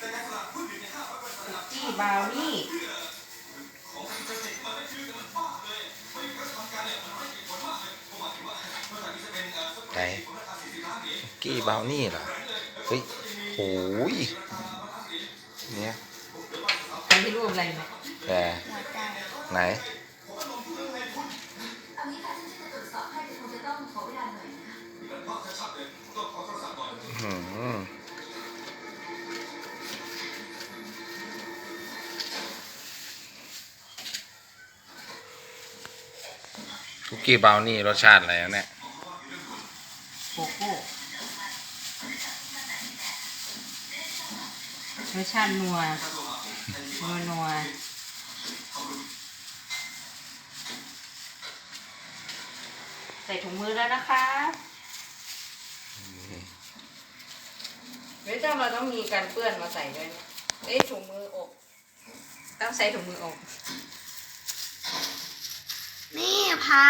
จี้บราวนี่ไหนกี้บราวนี่เหรอ เฮ้ยโหยเนี่ยอันนี้รูปอะไรเนี่ยแต่หัวใจไหน คุกกี้บราวนี่รสชาติอะไรวะเนี่ยโกโก้รสชาตินัวนัวนัวใส่ถุงมือแล้วนะคะเฮ้ยเจ้าเราต้องมีการเปื้อนมาใส่ด้วยนะเอ้ยถุงมืออบ ต้องใส่ถุงมืออบนี่พ ระ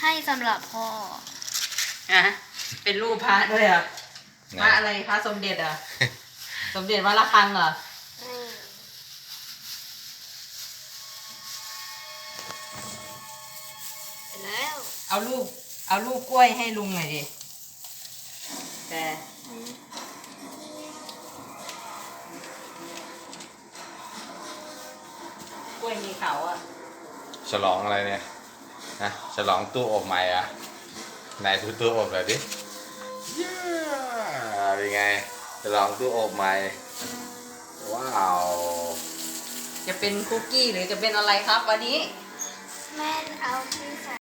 ให้สำหรับพ่อ อะเป็นรูปพระด้วยเหรอะไหนพระอะไรพระสมเด็จเหรอะ สมเด็จวัดระฆังเหรอนี่เสร็จแล้วเอารูปเอารูปกล้วยให้ลุงหน่อยดิแต่ก ล้วยมีเขาอะ ฉลองอะไรเนี่ยนะฉลองตู้อบใหม่อะไหนดูตู้อบหน่อยดิเย้เป็นไงฉลองตู้อบใหม่ว้าวจะเป็นคุกกี้หรือจะเป็นอะไรครับวันนี้ แม่เอาที่ใส่